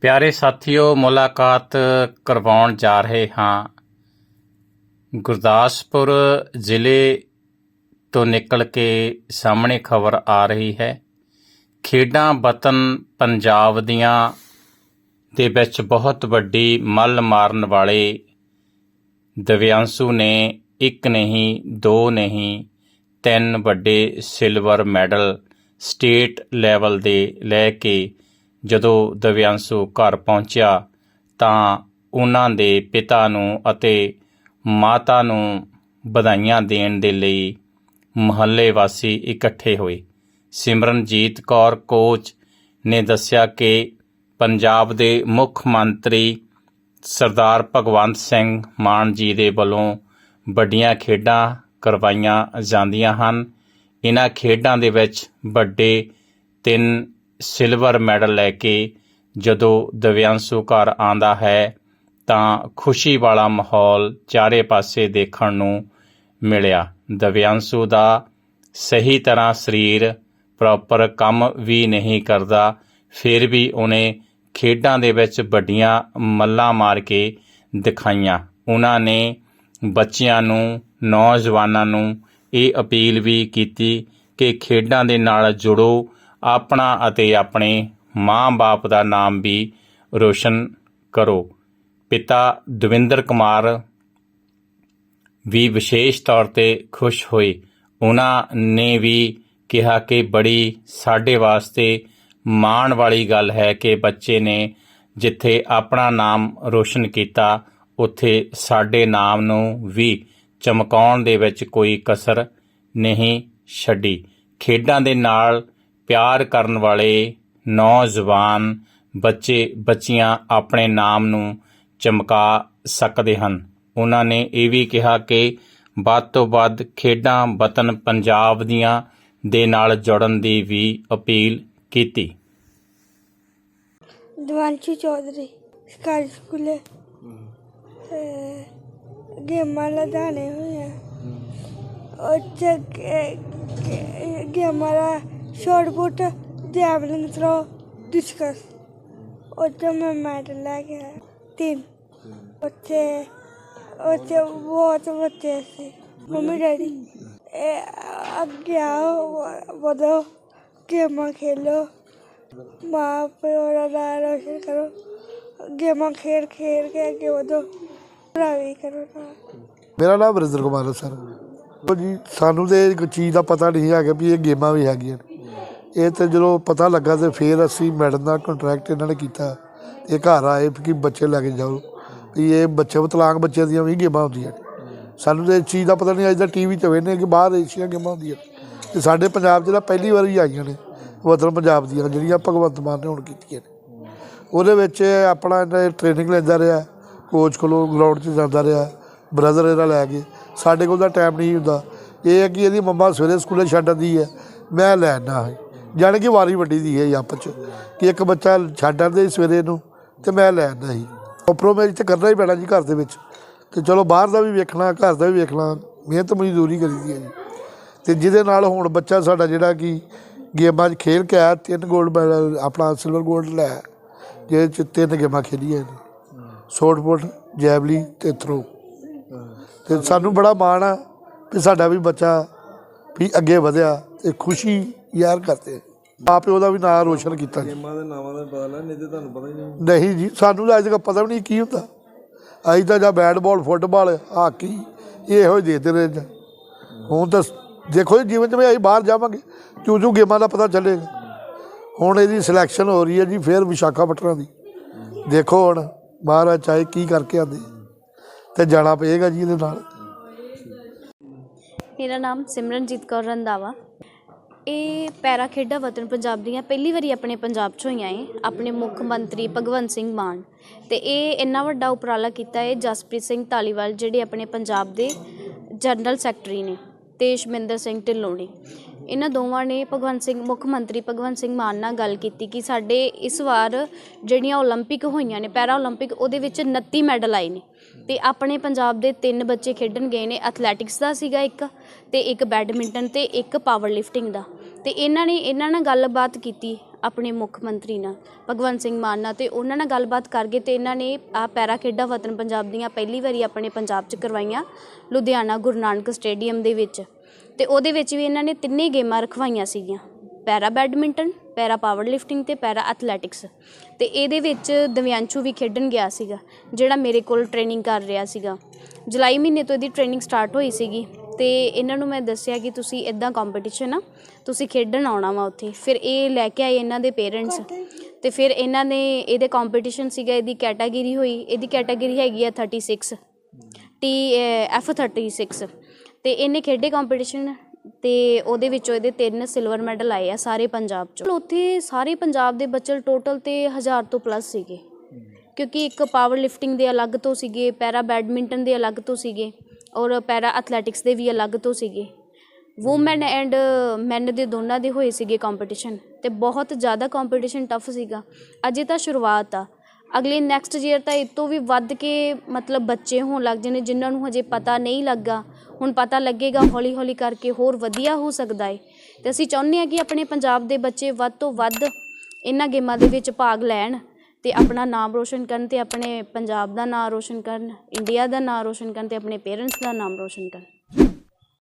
ਪਿਆਰੇ ਸਾਥੀਓ, ਮੁਲਾਕਾਤ ਕਰਵਾਉਣ ਜਾ ਰਹੇ ਹਾਂ ਗੁਰਦਾਸਪੁਰ ਜ਼ਿਲ੍ਹੇ ਤੋਂ ਨਿਕਲ ਕੇ ਸਾਹਮਣੇ ਖਬਰ ਆ ਰਹੀ ਹੈ। ਖੇਡਾਂ ਵਤਨ ਪੰਜਾਬ ਦੀਆਂ ਦੇ ਵਿੱਚ ਬਹੁਤ ਵੱਡੀ ਮੱਲ ਮਾਰਨ ਵਾਲੇ ਦਿਵਿਆਂਸੂ ਨੇ ਇੱਕ ਨਹੀਂ, ਦੋ ਨਹੀਂ, ਤਿੰਨ ਵੱਡੇ ਸਿਲਵਰ ਮੈਡਲ ਸਟੇਟ ਲੈਵਲ ਦੇ ਲੈ ਕੇ ਜਦੋਂ ਦਿਵਿਆਂਸੂ ਘਰ ਪਹੁੰਚਿਆ ਤਾਂ ਉਹਨਾਂ ਦੇ ਪਿਤਾ ਨੂੰ ਅਤੇ ਮਾਤਾ ਨੂੰ ਵਧਾਈਆਂ ਦੇਣ ਦੇ ਲਈ ਮੁਹੱਲੇ ਵਾਸੀ ਇਕੱਠੇ ਹੋਏ। ਸਿਮਰਨਜੀਤ ਕੌਰ ਕੋਚ ਨੇ ਦੱਸਿਆ ਕਿ ਪੰਜਾਬ ਦੇ ਮੁੱਖ ਮੰਤਰੀ ਸਰਦਾਰ ਭਗਵੰਤ ਸਿੰਘ ਮਾਨ ਜੀ ਦੇ ਵੱਲੋਂ ਵੱਡੀਆਂ ਖੇਡਾਂ ਕਰਵਾਈਆਂ ਜਾਂਦੀਆਂ ਹਨ। ਇਹਨਾਂ ਖੇਡਾਂ ਦੇ ਵਿੱਚ ਵੱਡੇ ਤਿੰਨ ਸਿਲਵਰ ਮੈਡਲ ਲੈ ਕੇ ਜਦੋਂ ਦਿਵਿਆਂਸੂ ਘਰ ਆਂਦਾ ਹੈ, ਤਾਂ ਖੁਸ਼ੀ ਵਾਲਾ ਮਾਹੌਲ ਚਾਰੇ ਪਾਸੇ ਦੇਖਣ ਨੂੰ ਮਿਲਿਆ। ਦਿਵਿਆਂਸੂ ਦਾ ਸਹੀ ਤਰ੍ਹਾਂ ਸਰੀਰ ਪ੍ਰੋਪਰ ਕੰਮ ਵੀ ਨਹੀਂ ਕਰਦਾ, ਫਿਰ ਵੀ ਉਹਨੇ ਖੇਡਾਂ ਦੇ ਵਿੱਚ ਵੱਡੀਆਂ ਮੱਲਾਂ ਮਾਰ ਕੇ ਦਿਖਾਈਆਂ। ਉਹਨਾਂ ਨੇ ਬੱਚਿਆਂ ਨੂੰ, ਨੌਜਵਾਨਾਂ ਨੂੰ ਇਹ ਅਪੀਲ ਵੀ ਕੀਤੀ ਕਿ ਖੇਡਾਂ ਦੇ ਨਾਲ ਜੁੜੋ ਆਪਣਾ ਅਤੇ ਆਪਣੇ ਮਾਂ-ਬਾਪ ਦਾ ਨਾਮ ਵੀ ਰੋਸ਼ਨ ਕਰੋ। ਪਿਤਾ ਦਵਿੰਦਰ ਕੁਮਾਰ ਵੀ ਵਿਸ਼ੇਸ਼ ਤੌਰ ਤੇ ਖੁਸ਼ ਹੋਏ। ਉਹਨਾਂ ਨੇ ਵੀ ਕਿਹਾ ਕਿ ਬੜੀ ਸਾਡੇ ਵਾਸਤੇ ਮਾਣ ਵਾਲੀ ਗੱਲ ਹੈ ਕਿ ਬੱਚੇ ਨੇ ਜਿੱਥੇ ਆਪਣਾ ਨਾਮ ਰੋਸ਼ਨ ਕੀਤਾ, ਉੱਥੇ ਸਾਡੇ ਨਾਮ ਨੂੰ ਵੀ ਚਮਕਾਉਣ ਦੇ ਵਿੱਚ ਕੋਈ ਕਸਰ ਨਹੀਂ ਛੱਡੀ। ਖੇਡਾਂ ਦੇ ਨਾਲ ਪਿਆਰ ਕਰਨ ਵਾਲੇ ਨੌਜਵਾਨ ਬੱਚੇ, ਬੱਚੀਆਂ ਆਪਣੇ ਨਾਮ ਨੂੰ ਚਮਕਾ ਸਕਦੇ ਹਨ। ਉਹਨਾਂ ਨੇ ਇਹ ਵੀ ਕਿਹਾ ਕਿ ਵੱਧ ਤੋਂ ਵੱਧ ਖੇਡਾਂ ਵਤਨ ਪੰਜਾਬ ਦੀਆਂ ਦੇ ਨਾਲ ਜੁੜਨ ਦੀ ਵੀ ਅਪੀਲ ਕੀਤੀ। ਦਿਵਾਂਸ਼ੀ ਚੌਧਰੀ, ਸਰਕਾਰੀ ਸਕੂਲੇ ਗੇਮਾਂ ਲਗਾਣੇ ਹੋਏ ਆ ਉੱਥੇ ਗੇਮਾਂ ਦਾ shot put javelin throw discus. ਉੱਥੇ ਮੈਂ ਮੈਡਲ ਲੈ ਕੇ ਆਇਆ। ਤਿੰਨ। ਉੱਥੇ ਉੱਥੇ ਬਹੁਤ ਬੱਚੇ ਸੀ। ਮੰਮੀ, ਡੈਡੀ, ਇਹ ਅੱਗੇ ਆਓ, ਵਧੋ, ਗੇਮਾਂ ਖੇਲੋ। ਮਾਂ, ਪਿਓ ਦਾ ਨਾਂ ਰੋਸ਼ਨ ਕਰੋ। ਗੇਮਾਂ ਖੇਡ ਖੇਡ ਕੇ ਅੱਗੇ ਵਧੋ। ਪੜ੍ਹਾਈ ਕਰੋ ਨਾਲ ਮੇਰਾ ਨਾਮ ਵਰਿੰਦਰ ਕੁਮਾਰ ਹੈ, ਸਰ। ਜੀ, ਸਾਨੂੰ ਤੇ ਇੱਕ ਚੀਜ਼ ਦਾ ਪਤਾ ਨਹੀਂ ਹੈਗਾ ਵੀ ਇਹ ਗੇਮਾਂ ਵੀ ਹੈਗੀਆਂ ਨੇ। ਇਹ ਤੇ ਜਦੋਂ ਪਤਾ ਲੱਗਾ ਤੇ ਫਿਰ ਅਸੀਂ ਮੈਡਮ ਦਾ ਕੰਟਰੈਕਟ ਇਹਨਾਂ ਨੇ ਕੀਤਾ। ਇਹ ਘਰ ਆਏ ਕਿ ਬੱਚੇ ਲੈ ਕੇ ਜਾਓ। ਵੀ ਇਹ ਬੱਚੇ ਵਿਕਲਾਂਗ ਬੱਚੇ ਦੀਆਂ ਵੀ ਗੇਮਾਂ ਹੁੰਦੀਆਂ ਨੇ। ਸਾਨੂੰ ਤੇ ਇਸ ਚੀਜ਼ ਦਾ ਪਤਾ ਨਹੀਂ, ਅੱਜ ਦਾ ਟੀਵੀ 'ਚ ਵੇਖਦੇ ਕਿ ਬਾਹਰ ਏਸ਼ੀਆ ਗੇਮਾਂ ਹੁੰਦੀਆਂ ਨੇ। ਤੇ ਸਾਡੇ ਪੰਜਾਬ 'ਚ ਤਾਂ ਪਹਿਲੀ ਵਾਰੀ ਆਈਆਂ ਨੇ ਵਤਨ ਪੰਜਾਬ ਦੀਆਂ, ਜਿਹੜੀਆਂ ਭਗਵੰਤ ਮਾਨ ਨੇ ਹੁਣ ਕੀਤੀਆਂ ਨੇ। ਉਹਦੇ ਵਿੱਚ ਆਪਣਾ ਇਹਨੇ ਟ੍ਰੇਨਿੰਗ ਲੈਂਦਾ ਰਿਹਾ ਕੋਚ ਕੋਲੋਂ ਗਰਾਊਂਡ 'ਚ ਜਾਂਦਾ ਰਿਹਾ ਬ੍ਰਦਰ ਇਹਦਾ ਲੈ ਕੇ। ਸਾਡੇ ਕੋਲ ਤਾਂ ਟਾਈਮ ਨਹੀਂ ਹੁੰਦਾ। ਇਹ ਹੈ ਕਿ ਇਹਦੀ ਮੰਮਾ ਸਵੇਰੇ ਸਕੂਲੇ ਛੱਡ ਆਉਂਦੀ ਹੈ, ਮੈਂ ਲੈ ਆਉਂਦਾ ਹਾਂ। ਜਾਣੀ ਕਿ ਵਾਰੀ ਵੱਡੀ ਦੀ ਹੈ ਆਪਸ 'ਚ, ਕਿ ਇੱਕ ਬੱਚਾ ਛੱਡ ਆਉਂਦੇ ਸੀ ਸਵੇਰੇ ਨੂੰ ਤੇ ਮੈਂ ਲੈ ਆਉਂਦਾ ਸੀ ਕੰਪਰੋਮਾਈਜ਼ ਤੇ ਕਰਨਾ ਹੀ ਪੈਣਾ ਜੀ ਘਰ ਦੇ ਵਿੱਚ। ਤੇ ਚਲੋ ਬਾਹਰ ਦਾ ਵੀ ਵੇਖਣਾ, ਘਰ ਦਾ ਵੀ ਵੇਖਣਾ, ਮਿਹਨਤ ਮਜ਼ਦੂਰੀ ਕਰੀਦੀ ਹੈ ਜੀ। ਤੇ ਜਿਹਦੇ ਨਾਲ ਹੁਣ ਬੱਚਾ ਸਾਡਾ ਜਿਹੜਾ ਕਿ ਗੇਮਾਂ 'ਚ ਖੇਲ ਕੇ ਆਇਆ, ਤਿੰਨ ਗੋਲਡ ਮੈਡਲ ਆਪਣਾ ਸਿਲਵਰ ਗੋਲਡ ਲੈ ਜਿਹਦੇ 'ਚ ਤਿੰਨ ਗੇਮਾਂ ਖੇਲੀਆਂ ਨੇ। ਸ਼ਾਰਟ ਪੁੱਟ ਜੈਵਲੀ ਤੇ ਥਰੋ ਤੇ ਸਾਨੂੰ ਬੜਾ ਮਾਣ ਆ ਕਿ ਸਾਡਾ ਵੀ ਬੱਚਾ ਵੀ ਅੱਗੇ ਵਧਿਆ ਤੇ ਖੁਸ਼ੀ ਯਾਰ ਕਰਦੇ ਆਪੇ ਉਹਦਾ ਵੀ ਨਾਮ ਰੋਸ਼ਨ ਕੀਤਾ ਜੀ। ਗੇਮਾਂ ਦੇ ਨਾਵਾਂ ਦਾ ਪਤਾ ਲੈ ਨਹੀਂ ਤੇ ਤੁਹਾਨੂੰ ਪਤਾ ਹੀ ਨਹੀਂ। ਨਹੀਂ ਜੀ ਸਾਨੂੰ ਤਾਂ ਅੱਜ ਤੱਕ ਪਤਾ ਵੀ ਨਹੀਂ ਕੀ ਹੁੰਦਾ। ਅਸੀਂ ਤਾਂ ਜਾਂ ਬੈਟ ਬਾਲ ਫੁੱਟਬਾਲ ਹਾਕੀ ਇਹੋ ਹੀ ਦੇਖਦੇ ਰਹੇ ਜੀ ਹੁਣ ਤਾਂ ਦੇਖੋ ਜੀ ਜੀਵਨ 'ਚ ਵੀ ਅਸੀਂ ਬਾਹਰ ਜਾਵਾਂਗੇ ਚੂ ਚੂ ਗੇਮਾਂ ਦਾ ਪਤਾ ਚੱਲੇਗਾ। ਹੁਣ ਇਹਦੀ ਸਿਲੈਕਸ਼ਨ ਹੋ ਰਹੀ ਹੈ ਜੀ ਫੇਰ ਵਿਸ਼ਾਖਾਪਟਨਮ ਦੀ। ਦੇਖੋ ਹੁਣ ਮਹਾਰਾਜ ਚਾਹੇ ਕੀ ਕਰਕੇ ਆਂਦੇ ਤੇ ਜਾਣਾ ਪਏਗਾ ਜੀ ਇਹਦੇ ਨਾਲ। ਮੇਰਾ ਨਾਮ ਸਿਮਰਨਜੀਤ ਕੌਰ ਰੰਦਾਵਾ ਇਹ ਪੈਰਾ ਖੇਡਾਂ ਵਤਨ ਪੰਜਾਬ ਦੀਆਂ ਪਹਿਲੀ ਵਾਰੀ ਆਪਣੇ ਪੰਜਾਬ 'ਚ ਹੋਈਆਂ ਏ ਆਪਣੇ ਮੁੱਖ ਮੰਤਰੀ ਭਗਵੰਤ ਸਿੰਘ ਮਾਨ ਤੇ ਇਹ ਇੰਨਾ ਵੱਡਾ ਉਪਰਾਲਾ ਕੀਤਾ ਹੈ ਜਸਪ੍ਰੀਤ ਸਿੰਘ ਧਾਲੀਵਾਲ ਜਿਹੜੇ ਆਪਣੇ ਪੰਜਾਬ ਦੇ ਜਨਰਲ ਸੈਕਟਰੀ ਨੇ ਤੇ ਸ਼ਮਿੰਦਰ ਸਿੰਘ ਢਿੱਲੋਂ ਨੇ ਇਹਨਾਂ ਦੋਵਾਂ ਨੇ ਭਗਵੰਤ ਸਿੰਘ ਮੁੱਖ ਮੰਤਰੀ ਭਗਵੰਤ ਸਿੰਘ ਮਾਨ ਨਾਲ ਗੱਲ ਕੀਤੀ ਕਿ ਸਾਡੇ ਇਸ ਵਾਰ ਜਿਹੜੀਆਂ 올림픽 ਹੋਈਆਂ ਨੇ ਪੈਰਾ 올림픽 ਉਹਦੇ ਵਿੱਚ 29 ਮੈਡਲ ਆਏ ਨੇ ਤੇ ਆਪਣੇ ਪੰਜਾਬ ਦੇ ਤਿੰਨ ਬੱਚੇ ਖੇਡਣ ਗਏ ਨੇ ਐਥਲੈਟਿਕਸ ਦਾ ਸੀਗਾ ਇੱਕ ਤੇ ਇੱਕ ਬੈਡਮਿੰਟਨ ਤੇ ਇੱਕ ਪਾਵਰ ਲਿਫਟਿੰਗ ਦਾ ਅਤੇ ਇਹਨਾਂ ਨੇ, ਇਹਨਾਂ ਨਾਲ ਗੱਲਬਾਤ ਕੀਤੀ ਆਪਣੇ ਮੁੱਖ ਮੰਤਰੀ ਨਾਲ, ਭਗਵੰਤ ਸਿੰਘ ਮਾਨ ਨਾਲ ਅਤੇ ਉਹਨਾਂ ਨਾਲ ਗੱਲਬਾਤ ਕਰਕੇ ਅਤੇ ਇਹਨਾਂ ਨੇ ਆ ਪੈਰਾ ਖੇਡਾਂ ਵਤਨ ਪੰਜਾਬ ਦੀਆਂ ਪਹਿਲੀ ਵਾਰੀ ਆਪਣੇ ਪੰਜਾਬ 'ਚ ਕਰਵਾਈਆਂ, ਲੁਧਿਆਣਾ ਗੁਰੂ ਨਾਨਕ ਸਟੇਡੀਅਮ ਦੇ ਵਿੱਚ। ਅਤੇ ਉਹਦੇ ਵਿੱਚ ਵੀ ਇਹਨਾਂ ਨੇ ਤਿੰਨੇ ਗੇਮਾਂ ਰਖਵਾਈਆਂ ਸੀਗੀਆਂ, para badminton, para power lifting ਤੇ ਪੈਰਾ ਐਥਲੈਟਿਕਸ। ਤੇ ਇਹਦੇ ਵਿੱਚ ਦਿਵਿਆਂਸ਼ੂ ਵੀ ਖੇਡਣ ਗਿਆ ਸੀਗਾ, ਜਿਹੜਾ ਮੇਰੇ ਕੋਲ ਟ੍ਰੇਨਿੰਗ ਕਰ ਰਿਹਾ ਸੀਗਾ। ਜੁਲਾਈ ਮਹੀਨੇ ਤੋਂ ਇਹਦੀ ਟ੍ਰੇਨਿੰਗ ਸਟਾਰਟ ਹੋਈ ਸੀਗੀ। ਤੇ ਇਹਨਾਂ ਨੂੰ ਮੈਂ ਦੱਸਿਆ ਕਿ ਤੁਸੀਂ ਇਦਾਂ ਕੰਪੀਟੀਸ਼ਨ ਆ, ਤੁਸੀਂ ਖੇਡਣ ਆਉਣਾ ਵਾ ਉੱਥੇ। ਫਿਰ ਇਹ ਲੈ ਕੇ ਆਏ ਇਹਨਾਂ ਦੇ ਪੇਰੈਂਟਸ ਤੇ ਫਿਰ ਇਹਨਾਂ ਨੇ ਇਹਦੇ ਕੰਪੀਟੀਸ਼ਨ ਸੀਗਾ, ਇਹਦੀ ਕੈਟਾਗਰੀ ਹੋਈ। ਇਹਦੀ ਕੈਟਾਗਰੀ ਹੈਗੀ ਆ 36 ਟੀ ਐਫ 36 ਤੇ ਇਹਨੇ ਖੇਡੇ ਕੰਪੀਟੀਸ਼ਨ ਤੇ ਉਹਦੇ ਵਿੱਚੋਂ ਇਹਦੇ ਤਿੰਨ ਸਿਲਵਰ ਮੈਡਲ ਆਏ ਆ ਸਾਰੇ ਪੰਜਾਬ ਚੋਂ। ਉੱਥੇ ਸਾਰੇ ਪੰਜਾਬ ਦੇ ਬੱਚੇ ਟੋਟਲ ਤੇ 1000 ਤੋਂ ਪਲੱਸ ਸੀਗੇ। ਕਿਉਂਕਿ ਇੱਕ ਪਾਵਰ ਲਿਫਟਿੰਗ ਦੇ ਅਲੱਗ ਤੋਂ ਸੀਗੇ, ਪੈਰਾ ਬੈਡਮਿੰਟਨ ਦੇ ਅਲੱਗ ਤੋਂ ਸੀਗੇ। ਔਰ ਪੈਰਾ ਐਥਲੈਟਿਕਸ ਦੇ ਵੀ ਅਲੱਗ ਤੋਂ ਸੀਗੇ। ਵੂਮੈਨ ਐਂਡ ਮੈਨ ਦੇ ਦੋਨਾਂ ਦੇ ਹੋਏ ਸੀਗੇ ਕੰਪੀਟੀਸ਼ਨ ਤੇ ਬਹੁਤ ਜ਼ਿਆਦਾ ਕੰਪੀਟੀਸ਼ਨ ਟਫ ਸੀਗਾ। ਅਜੇ ਤਾਂ ਸ਼ੁਰੂਆਤ ਆ। ਅਗਲੇ ਨੈਕਸਟ ਈਅਰ ਤਾਂ ਇਹ ਤੋਂ ਵੀ ਵੱਧ ਕੇ ਮਤਲਬ ਬੱਚੇ ਹੋਣ ਲੱਗ ਜਾਣੇ ਜਿਨ੍ਹਾਂ ਨੂੰ ਹਜੇ ਪਤਾ ਨਹੀਂ ਲੱਗਾ। ਹੁਣ ਪਤਾ ਲੱਗੇਗਾ ਹੌਲੀ ਹੌਲੀ ਕਰਕੇ ਹੋਰ ਵਧੀਆ ਹੋ ਸਕਦਾ ਹੈ ਤੇ ਅਸੀਂ ਚਾਹੁੰਦੇ ਹਾਂ ਕਿ ਆਪਣੇ ਪੰਜਾਬ ਦੇ ਬੱਚੇ ਵੱਧ ਤੋਂ ਵੱਧ ਇਹਨਾਂ ਗੇਮਾਂ ਦੇ ਵਿੱਚ ਭਾਗ ਲੈਣ। ਅਤੇ ਆਪਣਾ ਨਾਮ ਰੋਸ਼ਨ ਕਰਨ ਅਤੇ ਆਪਣੇ ਪੰਜਾਬ ਦਾ ਨਾਂ ਰੋਸ਼ਨ ਕਰਨ ਇੰਡੀਆ ਦਾ ਨਾਂ ਰੋਸ਼ਨ ਕਰਨ ਅਤੇ ਆਪਣੇ ਪੇਰੈਂਟਸ ਦਾ ਨਾਮ ਰੋਸ਼ਨ ਕਰਨ।